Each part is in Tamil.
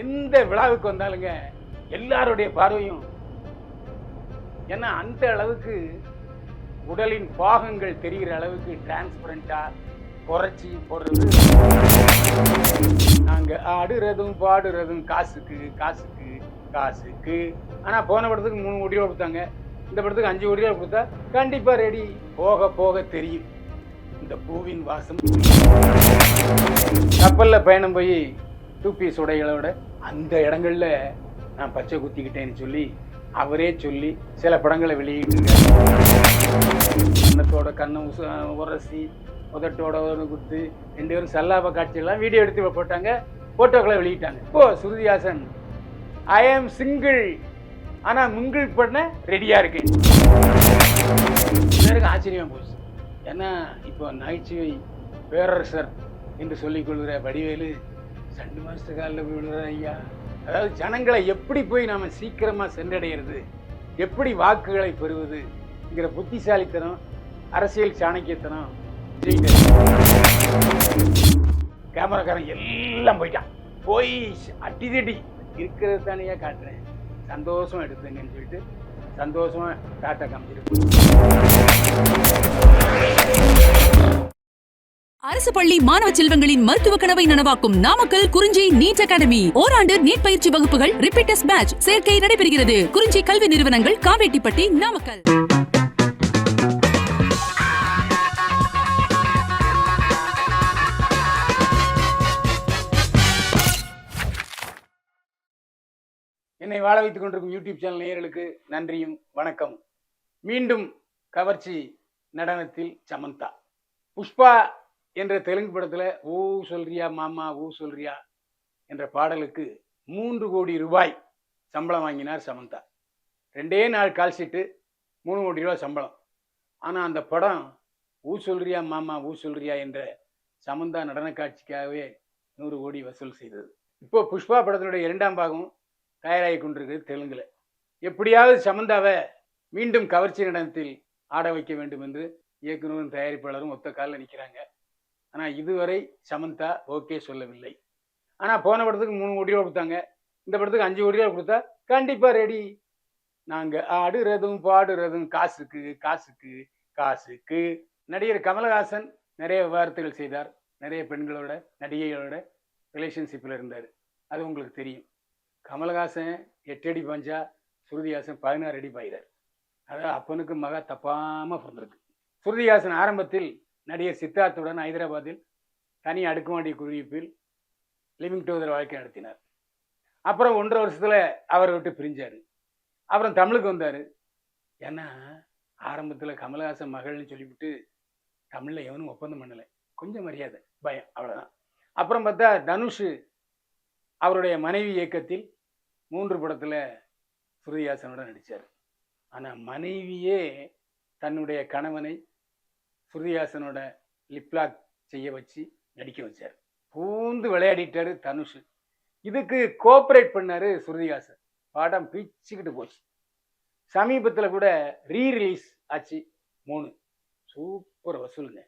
எந்த விழாவுக்கு வந்தாலுங்க எல்லாருடைய பார்வையும் ஏன்னா அந்த அளவுக்கு உடலின் பாகங்கள் தெரிகிற அளவுக்கு டிரான்ஸ்பரண்டா குறைச்சி போடுறது. நாங்க ஆடுறதும் பாடுறதும் காசுக்கு காசுக்கு காசுக்கு. ஆனா போன படத்துக்கு மூணு கோடி ரூபா கொடுத்தாங்க. இந்த படத்துக்கு அஞ்சு கோடி ரூபா கொடுத்தா கண்டிப்பா ரெடி போக போக தெரியும். இந்த பூவின் வாசம். கப்பல்ல பயணம் போய் டூ பீஸ் உடைகளோட அந்த இடங்கள்ல நான் பச்சை குத்திக்கிட்டேன்னு சொல்லி அவரே சொல்லி சில படங்களை வெளியிட்டு கண்ணத்தோட கண்ணை உச உரசி உதட்டோட ஒரு குத்து ரெண்டு பேரும் சல்லாப காட்சியெல்லாம் வீடியோ எடுத்து போட்டாங்க ஃபோட்டோக்களை வெளியிட்டாங்க. இப்போ சுருதிஹாசன். ஐ ஆம் சிங்கிள் ஆனால் முங்கிள் பண்ண ரெடியாக இருக்கேன். எனக்கு ஆச்சரியம் போச்சு. ஏன்னா இப்போ நகைச்சுவை பேரரசர் என்று சொல்லிக் கொள்கிற வடிவேலு சண்டு மாசத்து காலில் போய் விழுற ஐயா. அதாவது ஜனங்களை எப்படி போய் நாம சீக்கிரமா சென்றடைகிறது எப்படி வாக்குகளை பெறுவதுங்கிற புத்திசாலித்தனம் அரசியல் சாணக்கியத்தனம் கேமராக்காரன் எல்லாம் போயிட்டான். போய் அட்டி தட்டி இருக்கிறது தானேயா காட்டுறேன். சந்தோஷம் எடுத்துங்கன்னு சொல்லிட்டு சந்தோஷமா டாட்டா காமிச்சிருக்கேன். அரசு பள்ளி மாணவ செல்வங்களின் மருத்துவ கனவை நனவாக்கும் நாமக்கல் குறிஞ்சி நீட் அகாடமி. ஓராண்டு நீட் பயிற்சி வகுப்புகள் ரிப்பீட்டர்ஸ் பேட்ச் சேர்க்கை நடைபெறுகிறது. குறிஞ்சி கல்வி நிறுவனங்கள் காவேட்டிப்பட்டி நாமக்கல். என்னை வாழ வைத்துக் கொண்டிருக்கும் யூடியூப் சேனல் நேயர்களுக்கு நன்றியும் வணக்கம். மீண்டும் கவர்ச்சி நடனத்தில் சமந்தா. புஷ்பா என்ற தெலுங்கு படத்தில் ஊ சொல்றியா மாமா ஊ சொல்றியா என்ற பாடலுக்கு மூன்று கோடி ரூபாய் சம்பளம் வாங்கினார் சமந்தா. ரெண்டே நாள் கால் ஷீட்டு மூணு கோடி ரூபாய் சம்பளம். ஆனால் அந்த படம் ஊ சொல்றியா மாமா ஊ சொல்றியா என்ற சமந்தா நடன காட்சிக்காகவே நூறு கோடி வசூல் செய்தது. இப்போ புஷ்பா படத்தினுடைய இரண்டாம் பாகம் தயாராகி கொண்டிருக்கிறது தெலுங்கில். எப்படியாவது சமந்தாவை மீண்டும் கவர்ச்சி நடனத்தில் ஆட வைக்க வேண்டும் என்று இயக்குநரும் தயாரிப்பாளரும் ஒத்த காலில் நிற்கிறாங்க ஆனால் இதுவரை சமந்தா ஓகே சொல்லவில்லை. ஆனால் போன படத்துக்கு மூணு கோடி ரூபா கொடுத்தாங்க. இந்த படத்துக்கு அஞ்சு கோடி ரூபா கொடுத்தா கண்டிப்பாக ரெடி நாங்கள் ஆடுறதும் பாடுறதும் காசுக்கு காசுக்கு காசுக்கு. நடிகர் கமலஹாசன் நிறைய விவாதத்துகள் செய்தார். நிறைய பெண்களோட நடிகைகளோட ரிலேஷன்ஷிப்பில் இருந்தார். அது உங்களுக்கு தெரியும். கமலஹாசன் எட்டு அடி பஞ்சா சுருதிஹாசன் பதினாறு அடி பாய்கிறார். அதாவது அப்பனுக்கு மகா தப்பாமல் பிறந்திருக்கு. சுருதிஹாசன் ஆரம்பத்தில் நடிகர் சித்தார்த்துடன் ஹைதராபாத்தில் தனி அடுக்குமாடி குடியிருப்பில் லிவிங் டூதர் வாழ்க்கை நடத்தினார். அப்புறம் ஒன்றரை வருஷத்தில் அவரை விட்டு பிரிஞ்சார். அப்புறம் தமிழுக்கு வந்தார். ஏன்னா ஆரம்பத்தில் கமலஹாசன் மகள்னு சொல்லிவிட்டு தமிழில் எவனும் ஒப்பந்தம் பண்ணலை. கொஞ்சம் மரியாதை பயம் அவ்வளோதான் அப்புறம் பார்த்தா தனுஷ் அவருடைய மனைவி இயக்கத்தில் மூன்று படத்தில் ஸ்ருதிஹாசனோட நடித்தார் ஆனால் மனைவியே தன்னுடைய கணவனை ஸ்ருதிஹாசனோட லிப்லாக் செய்ய வச்சு நடிக்க வச்சார். பூந்து விளையாடிட்டாரு தனுஷ். இதுக்கு கோஆப்ரேட் பண்ணார் ஸ்ருதிஹாசன். பாடம் பிச்சுக்கிட்டு போச்சு. சமீபத்தில் கூட ரீ ரிலீஸ் ஆச்சு மூணு. சூப்பர் வசூலுங்க.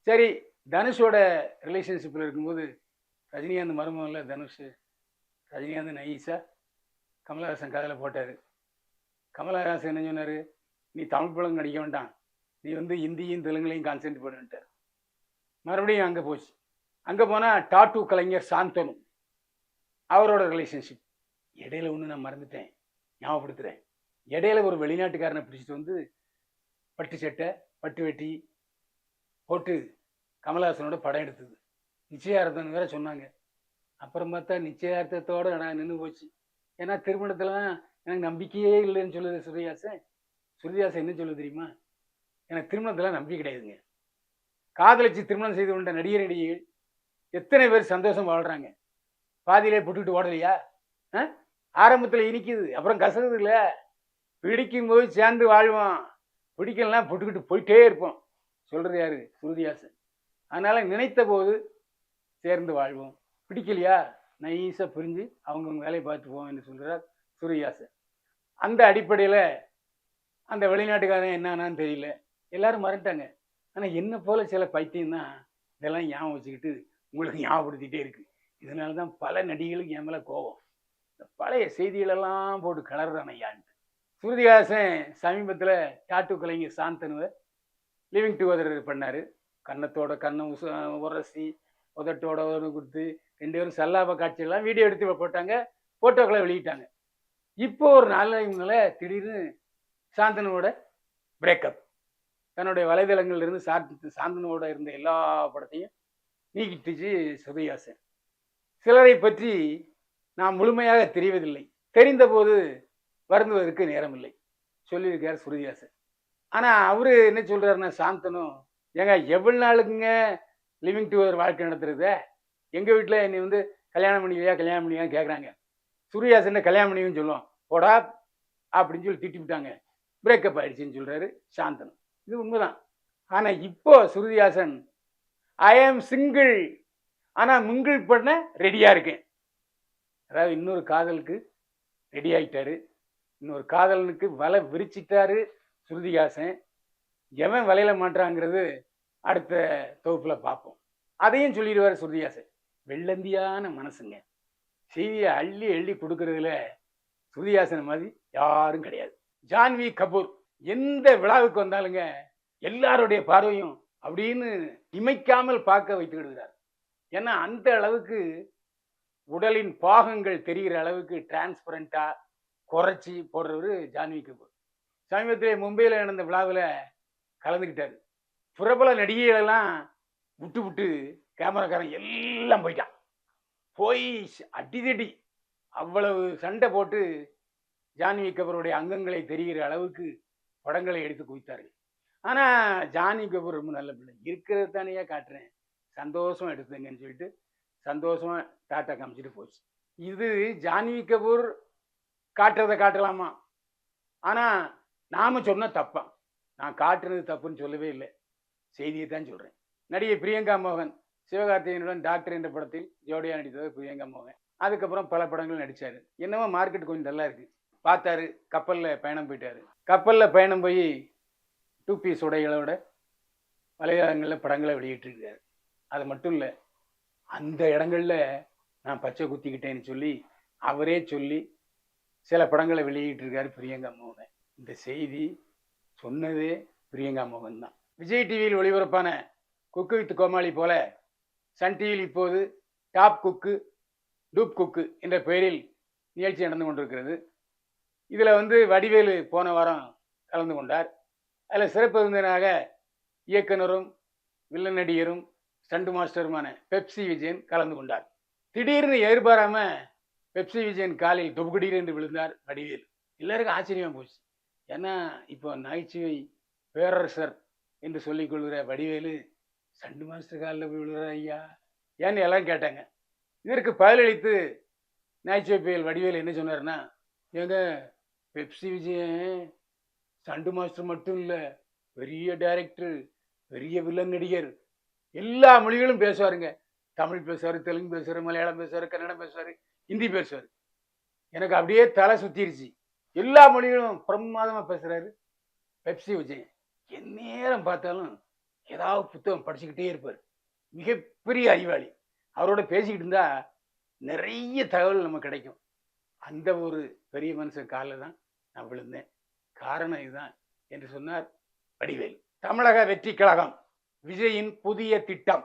சரி தனுஷோட ரிலேஷன்ஷிப்பில் இருக்கும்போது ரஜினிகாந்த் மருமகன்ல தனுஷ். ரஜினிகாந்த் நைஸா கமலஹாசன் கதையில் போட்டார். கமலஹாசன் என்ன சொன்னார்? நீ தமிழ் படம் நடிக்க வேண்டாம். நீ வந்து ஹிந்தியும் தெலுங்குலையும் கான்சென்ட் பண்ணிட்டார் மறுபடியும் அங்கே போச்சு. அங்கே போனால் டாட்டூ கலைஞர் சாந்தனு. அவரோட ரிலேஷன்ஷிப் இடையில ஒன்று நான் மறந்துட்டேன். ஞாபகப்படுத்துகிறேன் இடையில ஒரு வெளிநாட்டுக்காரனை பிடிச்சிட்டு வந்து பட்டு சட்டை பட்டு வெட்டி போட்டு கமலஹாசனோட படம் எடுத்தது. நிச்சயார்த்தம்னு வேற சொன்னாங்க. அப்புறம் பார்த்தா நிச்சயார்த்தத்தோட நான் நின்று போச்சு. ஏன்னா திருமணத்துலலாம் எனக்கு நம்பிக்கையே இல்லைன்னு சொல்லுது சுருதிஹாசன் சுருதிஹாசன் என்ன சொல்லுது தெரியுமா? எனக்கு திருமணத்தில் நம்பிக்கை கிடையாதுங்க. காதலிச்சு திருமணம் செய்து கொண்ட நடிகர் நடிகைகள் எத்தனை பேர் சந்தோஷம் வாழ்கிறாங்க பாதியிலே புட்டுக்கிட்டு ஓடலையா? ஆ? ஆரம்பத்தில் இனிக்குது அப்புறம் கசகுது இல்லை? பிடிக்கும் போது சேர்ந்து வாழ்வோம். பிடிக்கலாம் புட்டுக்கிட்டு போயிட்டே இருப்போம். சொல்கிறது யாரு? சுருதிஹாசன் அதனால் நினைத்த போது சேர்ந்து வாழ்வோம். பிடிக்கலையா? நைஸாக புரிஞ்சு அவங்கவுங்க வேலையை பார்த்து போவோம் என்று சொல்கிறார் சூரியாசன் அந்த அடிப்படையில் அந்த வெளிநாட்டுக்காரன் என்னன்னான்னு தெரியல. எல்லாரும் மறந்துட்டாங்க. ஆனால் என்ன போல சில பைத்தியம் தான் இதெல்லாம் ஞாபகம் வச்சுக்கிட்டு உங்களுக்கு ஞாபகப்படுத்திட்டே இருக்கு. இதனால தான் பல நடிகளுக்கு என் மேலே கோபம். இந்த பழைய செய்திகளெல்லாம் போட்டு கலர்றான் ஐயான்ட்டு சுருதிகாசன் சமீபத்தில் டாட்டு கலைஞர் சாந்தனுவை லிவிங் டுகெதர் பண்ணார். கன்னத்தோட கண்ணை உச உரசி உதட்டோட உதவு கொடுத்து ரெண்டு பேரும் சல்லாப காட்சியெல்லாம் வீடியோ எடுத்து போட்டாங்க. ஃபோட்டோக்களை வெளியிட்டாங்க. இப்போ ஒரு நாள் இவங்கள திடீர்னு சாந்தனுவோட பிரேக்கப் தன்னுடைய வலைதளங்கள்ல இருந்து சாந்தி சாந்தனோட இருந்த எல்லா படத்தையும் நீக்கிட்டுச்சு ஸ்ருதிஹாசன் சிலரை பற்றி நாம் முழுமையாக தெரிவதில்லை. தெரிந்தபோது வருந்துவதற்கு நேரமில்லை சொல்லியிருக்கார் ஸ்ருதிஹாசன் ஆனால் அவரு என்ன சொல்கிறாருன்னா சாந்தனும் ஏங்க எவ்வளோ நாளுக்குங்க லிவிங் டுகெதர் வாழ்க்கை நடத்துறது? எங்கள் வீட்டில் என்னை வந்து கல்யாணம் பண்ணிக்கலையா கல்யாணம் பண்ணிக்கலையா கேட்குறாங்க சூர்யாசன் கல்யாணம் பண்ணிக்கன்னு சொல்லுவோம் போடா அப்படின்னு சொல்லி திட்டி விட்டாங்க பிரேக்கப் ஆயிடுச்சுன்னு சொல்கிறாரு சாந்தனு. இது உண்மைதான். ஆனால் இப்போ சுருதிஹாசன் ஐ ஆம் சிங்கிள் ஆனால் மிங்கிள் பண்ண ரெடியாக இருக்கேன். அதாவது இன்னொரு காதலுக்கு ரெடி ஆகிட்டாரு இன்னொரு காதலனுக்கு வலை விரிச்சிட்டாரு ஸ்ருதிஹாசன் எவன் வலையில மாட்டாங்கிறது அடுத்த தொகுப்பில் பார்ப்போம். அதையும் சொல்லிடுவார் சுருதிகாசன் வெள்ளந்தியான மனசுங்க. செய்தியை அள்ளி அள்ளி கொடுக்கறதுல ஸ்ருதிஹாசன் மாதிரி யாரும் கிடையாது. ஜான்வி கபூர். எந்த விழாவுக்கு வந்தாலுங்க எல்லாருடைய பார்வையும் அப்படின்னு இமைக்காமல் பார்க்க வைத்து விடுகிறார் ஏன்னா அந்த அளவுக்கு உடலின் பாகங்கள் தெரிகிற அளவுக்கு டிரான்ஸ்பரண்டா குறைச்சி போடுறவர் ஜான்வி கபூர். சமீபத்தில் மும்பையில் நடந்த விழாவில் கலந்துக்கிட்டார். பிரபல நடிகைகளெல்லாம் விட்டு விட்டு கேமராக்காரன் எல்லாம் போயிட்டான். போய் அடிதடி அவ்வளவு சண்டை போட்டு ஜான்வி கபூருடைய அங்கங்களை தெரிகிற அளவுக்கு படங்களை எடுத்து குவித்தார்கள். ஆனால் ஜானி கபூர் ரொம்ப நல்ல பிள்ளை. இருக்கிறது தானேயா காட்டுறேன். சந்தோஷம் எடுத்துங்கன்னு சொல்லிட்டு சந்தோஷமாக டாட்டா காமிச்சிட்டு போச்சு. இது ஜான்வி கபூர் காட்டுறதை காட்டலாமா? ஆனால் நாம் சொன்ன தப்பா. நான் காட்டுறது தப்புன்னு சொல்லவே இல்லை. செய்தியை தான் சொல்கிறேன் நடிகை பிரியங்கா மோகன் சிவகார்த்திகேயனுடன் டாக்டர் என்ற படத்தில் ஜோடியா நடித்தது பிரியங்கா மோகன். அதுக்கப்புறம் பல படங்கள் நடித்தார் என்னவோ மார்க்கெட் கொஞ்சம் நல்லா இருக்குது பார்த்தாரு கப்பலில் பயணம் போயிட்டார். கப்பலில் பயணம் போய் டூ பீஸ் உடைகளோட வலைதளங்களில் படங்களை வெளியிட்டிருக்காரு. அது மட்டும் இல்லை அந்த இடங்களில் நான் பச்சை குத்திக்கிட்டேன்னு சொல்லி அவரே சொல்லி சில படங்களை வெளியிட்டிருக்காரு பிரியங்கா மோகன். இந்த செய்தி சொன்னதே பிரியங்கா மோகன் தான். விஜய் டிவியில் ஒளிபரப்பான குக்கு வித் கோமாளி போல சன் டிவியில் இப்போது டாப் குக்கு டூப் குக்கு என்ற பெயரில் நிகழ்ச்சி நடந்து கொண்டிருக்கிறது. இதில் வந்து வடிவேலு போன வாரம் கலந்து கொண்டார். அதில் சிறப்பு விருந்தினராக இயக்குனரும் வில்லன் நடிகரும் ஸ்டண்ட் மாஸ்டருமான பெப்சி விஜயன் கலந்து கொண்டார். திடீர்னு எதிர்பாராம பெப்சி விஜயன் காலில் தொபுகடீர் என்று விழுந்தார் வடிவேலு. எல்லாருக்கும் ஆச்சரியமா போச்சு. ஏன்னா இப்போ நகைச்சுவை பேரரசர் என்று சொல்லிக் கொள்கிற வடிவேலு சண்டு மாஸ்டர் காலில் போய் விழுகிறார் ஐயா. ஏன்னு எல்லாம் கேட்டாங்க. இதற்கு பதிலளித்து நகைச்சுவை புயல் வடிவேலு என்ன சொன்னார்னா எங்கள் பெப்சி விஜயன் சண்டு மாஸ்டர் மட்டும் இல்லை பெரிய டைரக்டர் பெரிய வில்லன் நடிகர் எல்லா மொழிகளும் பேசுவாருங்க. தமிழ் பேசுவார் தெலுங்கு பேசுவார் மலையாளம் பேசுவார் கன்னடம் பேசுவார் ஹிந்தி பேசுவார். எனக்கு அப்படியே தலை சுத்திருச்சு. எல்லா மொழிகளும் பிரமாதமாக பேசுகிறாரு பெப்சி விஜயன். எந்நேரம் பார்த்தாலும் ஏதாவது புத்தகம் படிச்சுக்கிட்டே இருப்பார். மிகப்பெரிய அறிவாளி. அவரோட பேசிக்கிட்டு இருந்தால் நிறைய தகவல் நமக்கு கிடைக்கும். அந்த ஒரு பெரிய மனுஷன் காலில் தான் நான் விழுந்தேன். காரணம் இதுதான் என்று சொன்னார் வடிவேல். தமிழக வெற்றி கழகம் விஜயின் புதிய திட்டம்.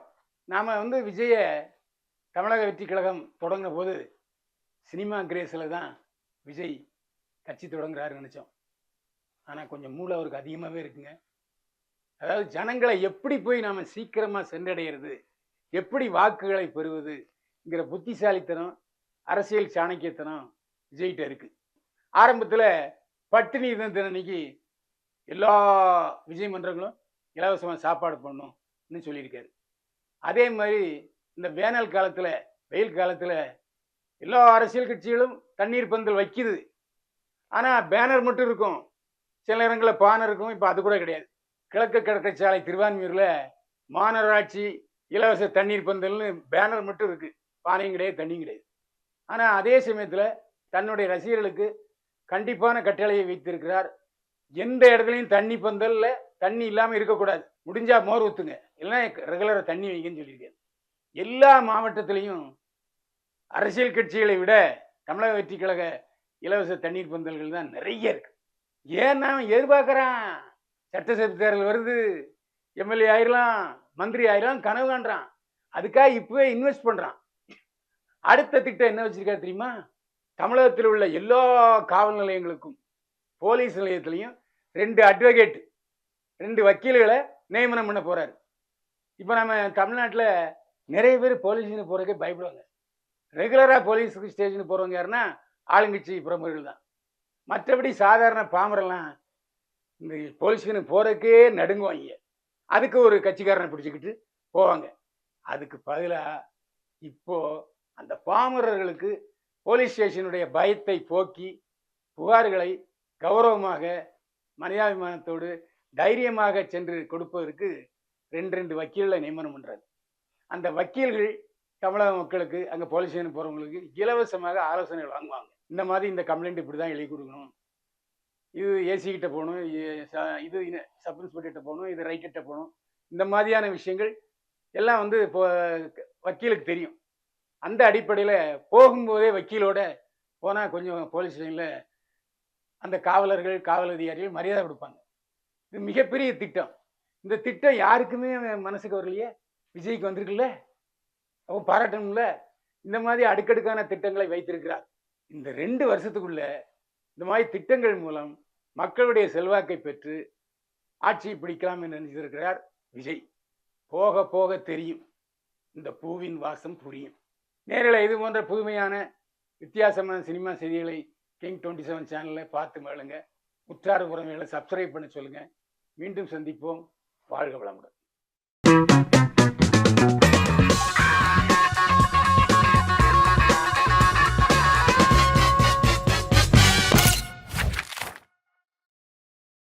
நாம் வந்து விஜய தமிழக வெற்றி கழகம் தொடங்கின போது சினிமா கிரேஸில் தான் விஜய் கட்சி தொடங்குறாருன்னு நினச்சோம். ஆனால் கொஞ்சம் மூளை அவருக்கு அதிகமாகவே இருக்குங்க. அதாவது ஜனங்களை எப்படி போய் நாம் சீக்கிரமாக சென்றடைகிறது எப்படி வாக்குகளை பெறுவதுங்கிற புத்திசாலித்தனம் அரசியல் சாணக்கியத்தனம் விஜய்கிட்ட இருக்கு. ஆரம்பத்தில் பட்டினி இருந்த தினன்னைக்கு எல்லா விஜய் மன்றங்களும் இலவசமாக சாப்பாடு பண்ணணும்னு சொல்லியிருக்காரு. அதே மாதிரி இந்த வேனல் காலத்தில் வெயில் காலத்தில் எல்லா அரசியல் கட்சிகளும் தண்ணீர் பந்தல் வைக்குது. ஆனால் பேனர் மட்டும் இருக்கும். சில நேரங்களில் பானை இருக்கும். இப்போ அது கூட கிடையாது. கிழக்கு கடற்கரை சாலை திருவான்மியூரில் மாநகராட்சி இலவச தண்ணீர் பந்தல்னு பேனர் மட்டும் இருக்குது பானையும் கிடையாது தண்ணியும் கிடையாது. ஆனால் அதே சமயத்தில் தன்னுடைய ரசிகர்களுக்கு கண்டிப்பான கட்டளையை வைத்திருக்கிறார். எந்த இடத்துலையும் தண்ணி பந்தலில் தண்ணி இல்லாமல் இருக்கக்கூடாது. முடிஞ்சால் மோர் ஊற்றுங்க இல்லைன்னா ரெகுலராக தண்ணி வைங்கன்னு சொல்லியிருக்காரு. எல்லா மாவட்டத்திலையும் அரசியல் கட்சிகளை விட தமிழக வெற்றி கழக இலவச தண்ணீர் பந்தல்கள் தான் நிறைய இருக்கு. ஏன்னா அவன் சட்டசபை தேர்தல் வருது. எம்எல்ஏ ஆயிரலாம் மந்திரி ஆயிரலாம் கனவு காண்றான். அதுக்காக இப்போவே இன்வெஸ்ட் பண்ணுறான் அடுத்த திட்டம் என்ன வச்சுருக்காரு தெரியுமா? தமிழகத்தில் உள்ள எல்லா காவல் நிலையங்களுக்கும் போலீஸ் நிலையத்திலையும் ரெண்டு அட்வொகேட் ரெண்டு வக்கீல்களை நியமனம் பண்ண போகிறாரு இப்போ நம்ம தமிழ்நாட்டில் நிறைய பேர் போலீஸுக்கு போகிறதுக்கே பயப்படுவாங்க. ரெகுலராக போலீஸுக்கு ஸ்டேஷனுக்கு போகிறவங்க யாருன்னா ஆளுங்கட்சி பிரமுகர்கள் தான். மற்றபடி சாதாரண பாமரெல்லாம் இந்த போலீஸுக்கு போகிறதுக்கே நடுங்குவாங்க அதுக்கு ஒரு கட்சிக்காரனை பிடிச்சிக்கிட்டு போவாங்க. அதுக்கு பதிலாக இப்போ அந்த பாமரர்களுக்கு போலீஸ் ஸ்டேஷனுடைய பயத்தை போக்கி புகார்களை கௌரவமாக மனிதாபிமானத்தோடு தைரியமாக சென்று கொடுப்பதற்கு ரெண்டு ரெண்டு வக்கீல்களை நியமனம் பண்ணுறது அந்த வக்கீல்கள் தமிழக மக்களுக்கு அங்கே போலீஸ் ஸ்டேஷன் போகிறவங்களுக்கு இலவசமாக ஆலோசனைகள் வாங்குவாங்க. இந்த மாதிரி இந்த கம்ப்ளைண்ட் இப்படி தான் எழுதி கொடுக்கணும். இது ஏசி கிட்ட போகணும் இது சப் இன்ஸ்பெக்டர்கிட்ட போகணும் இது ரைட்டர்கிட்ட போகணும். இந்த மாதிரியான விஷயங்கள் எல்லாம் வந்து இப்போ வக்கீலுக்கு தெரியும். அந்த அடிப்படையில் போகும்போதே வக்கீலோட போனால் கொஞ்சம் போலீஸ் ஸ்டேஷனில் அந்த காவலர்கள் காவல் அதிகாரிகள் மரியாதை கொடுப்பாங்க. இது மிகப்பெரிய திட்டம். இந்த திட்டம் யாருக்குமே மனசுக்கு வரலையே? விஜய்க்கு வந்திருக்குல்ல? அப்போ பாராட்டணும்ல? இந்த மாதிரி அடுக்கடுக்கான திட்டங்களை வைத்திருக்கிறார். இந்த ரெண்டு வருஷத்துக்குள்ள இந்த மாதிரி திட்டங்கள் மூலம் மக்களுடைய செல்வாக்கை பெற்று ஆட்சியை பிடிக்கலாம் என்று நினைத்திருக்கிறார் விஜய். போக போக தெரியும். இந்த பூவின் வாசம் புரியும். நேரில் இது போன்ற புதுமையான வித்தியாசமான சினிமா செய்திகளை கிங் டுவெண்ட்டி செவன் சேனலில் பார்த்து மேளுங்க உற்றார் உறவுகளை சப்ஸ்கிரைப் பண்ண சொல்லுங்கள் மீண்டும் சந்திப்போம். வாழ்க வளமுடன்.